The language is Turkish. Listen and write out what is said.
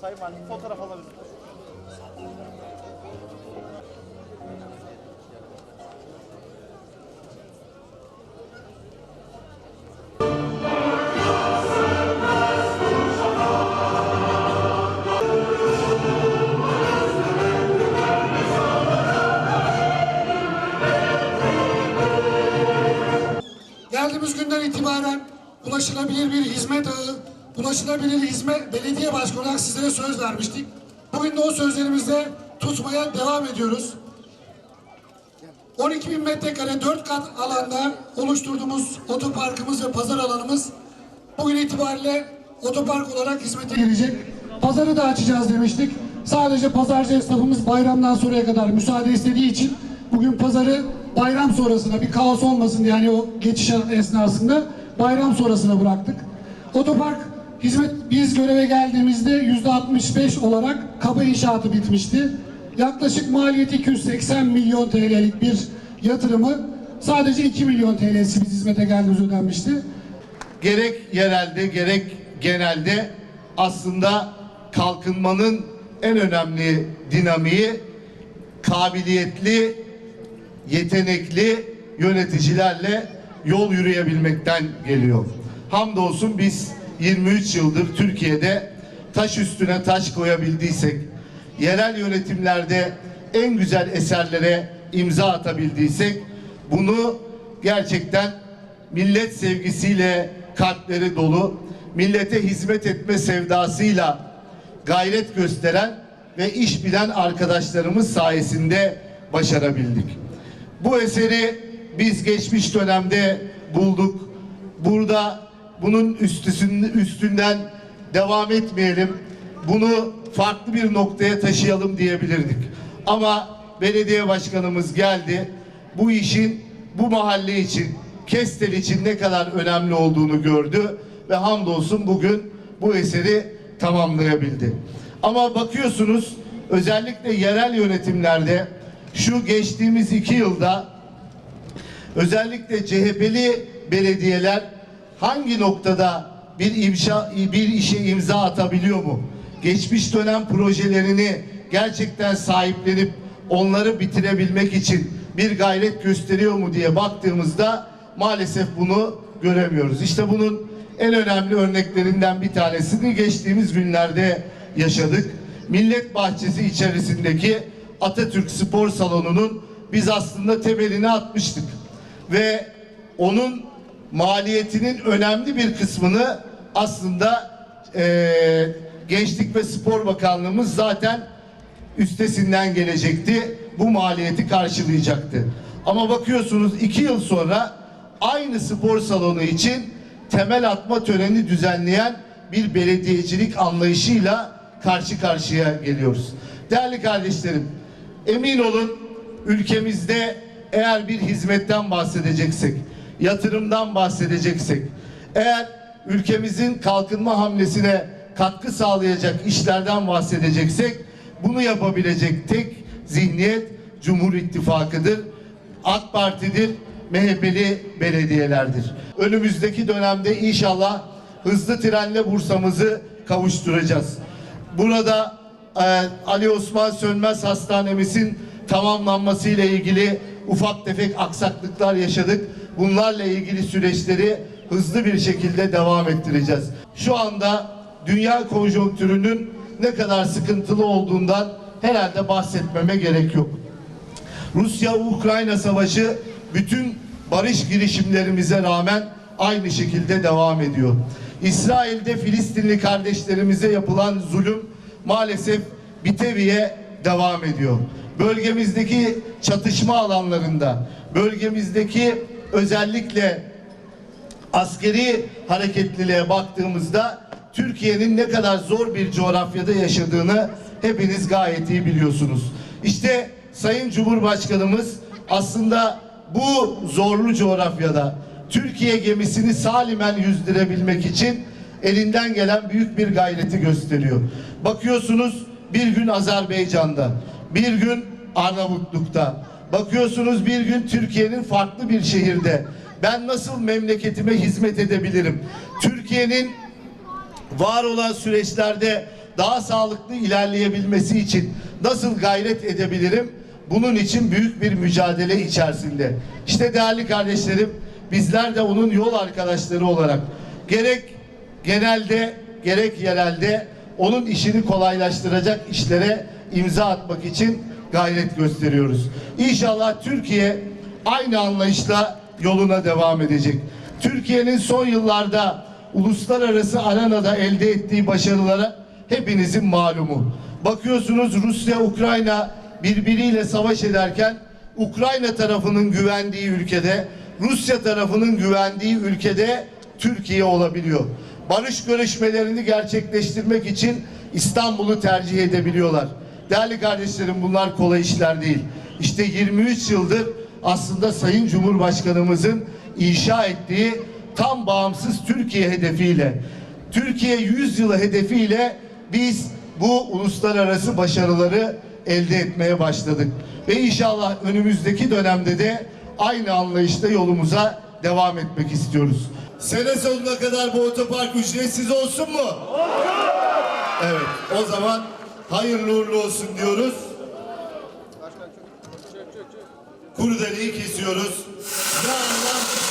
Sayın Valim fotoğraf alabilir? Geldiğimiz günden itibaren ulaşılabilir bir hizmet ağı, ulaşılabilir hizmet belediye başkanı olarak sizlere söz vermiştik. Bugün de o sözlerimizde tutmaya devam ediyoruz. 12 bin metrekare 4 kat alanda oluşturduğumuz otoparkımız ve pazar alanımız bugün itibariyle otopark olarak hizmete girecek. Pazarı da açacağız demiştik. Sadece pazarcı esnafımız bayramdan sonraya kadar müsaade istediği için bugün pazarı bayram sonrasına bir kaos olmasın diye yani o geçiş esnasında bayram sonrasına bıraktık. Otopark hizmet biz göreve geldiğimizde yüzde 65 olarak kaba inşaatı bitmişti. Yaklaşık maliyeti 280 milyon TL'lik bir yatırımı sadece 2 milyon TL'si biz hizmete geldiğimiz ödenmişti. gerek yerelde gerek genelde aslında kalkınmanın en önemli dinamiği kabiliyetli, yetenekli yöneticilerle yol yürüyebilmekten geliyor. Hamdolsun biz 23 yıldır Türkiye'de taş üstüne taş koyabildiysek, yerel yönetimlerde en güzel eserlere imza atabildiysek bunu gerçekten millet sevgisiyle kalpleri dolu, millete hizmet etme sevdasıyla gayret gösteren ve iş bilen arkadaşlarımız sayesinde başarabildik. Bu eseri biz geçmiş dönemde bulduk. Burada bunun üstüsün- üstünden devam etmeyelim. Bunu farklı bir noktaya taşıyalım diyebilirdik. Ama belediye başkanımız geldi. Bu işin bu mahalle için, Kestel için ne kadar önemli olduğunu gördü ve hamdolsun bugün bu eseri tamamlayabildi. Ama bakıyorsunuz özellikle yerel yönetimlerde şu geçtiğimiz iki yılda özellikle CHP'li belediyeler hangi noktada bir imşa bir işe imza atabiliyor mu? Geçmiş dönem projelerini gerçekten sahiplenip onları bitirebilmek için bir gayret gösteriyor mu diye baktığımızda maalesef bunu göremiyoruz. İşte bunun en önemli örneklerinden bir tanesini geçtiğimiz günlerde yaşadık. Millet Bahçesi içerisindeki Atatürk Spor Salonu'nun biz aslında temelini atmıştık ve onun maliyetinin önemli bir kısmını aslında eee, Gençlik ve Spor Bakanlığımız zaten üstesinden gelecekti. Bu maliyeti karşılayacaktı. Ama bakıyorsunuz iki yıl sonra aynı spor salonu için temel atma töreni düzenleyen bir belediyecilik anlayışıyla karşı karşıya geliyoruz. Değerli kardeşlerim, emin olun ülkemizde eğer bir hizmetten bahsedeceksek, yatırımdan bahsedeceksek, eğer ülkemizin kalkınma hamlesine katkı sağlayacak işlerden bahsedeceksek, bunu yapabilecek tek zihniyet Cumhur İttifakı'dır. AK Parti'dir, MHP'li belediyelerdir. Önümüzdeki dönemde inşallah hızlı trenle Bursa'mızı kavuşturacağız. Burada e, Ali Osman Sönmez Hastanemizin tamamlanması ile ilgili ufak tefek aksaklıklar yaşadık. Bunlarla ilgili süreçleri hızlı bir şekilde devam ettireceğiz. Şu anda dünya konjonktürünün ne kadar sıkıntılı olduğundan herhalde bahsetmeme gerek yok. Rusya-Ukrayna savaşı bütün barış girişimlerimize rağmen aynı şekilde devam ediyor. İsrail'de Filistinli kardeşlerimize yapılan zulüm maalesef biteviye devam ediyor. Bölgemizdeki çatışma alanlarında, bölgemizdeki özellikle askeri hareketliliğe baktığımızda Türkiye'nin ne kadar zor bir coğrafyada yaşadığını hepiniz gayet iyi biliyorsunuz. İşte Sayın Cumhurbaşkanımız aslında bu zorlu coğrafyada Türkiye gemisini salimen yüzdürebilmek için elinden gelen büyük bir gayreti gösteriyor. Bakıyorsunuz bir gün Azerbaycan'da, bir gün Arnavutluk'ta, bakıyorsunuz bir gün Türkiye'nin farklı bir şehirde. Ben nasıl memleketime hizmet edebilirim? Türkiye'nin var olan süreçlerde daha sağlıklı ilerleyebilmesi için nasıl gayret edebilirim? Bunun için büyük bir mücadele içerisinde. İşte değerli kardeşlerim, bizler de onun yol arkadaşları olarak gerek genelde gerek yerelde onun işini kolaylaştıracak işlere imza atmak için gayret gösteriyoruz. İnşallah Türkiye aynı anlayışla yoluna devam edecek. Türkiye'nin son yıllarda uluslararası arenada elde ettiği başarılara hepinizin malumu. Bakıyorsunuz Rusya, Ukrayna birbiriyle savaş ederken Ukrayna tarafının güvendiği ülkede, Rusya tarafının güvendiği ülkede Türkiye olabiliyor. Barış görüşmelerini gerçekleştirmek için İstanbul'u tercih edebiliyorlar. Değerli kardeşlerim bunlar kolay işler değil. İşte 23 yıldır aslında Sayın Cumhurbaşkanımızın inşa ettiği tam bağımsız Türkiye hedefiyle, Türkiye 100 yılı hedefiyle biz bu uluslararası başarıları elde etmeye başladık. Ve inşallah önümüzdeki dönemde de aynı anlayışla yolumuza devam etmek istiyoruz. Sene sonuna kadar bu otopark ücretsiz olsun mu? Evet, o zaman hayırlı uğurlu olsun diyoruz. Kurdeleyi kesiyoruz. Ya Allah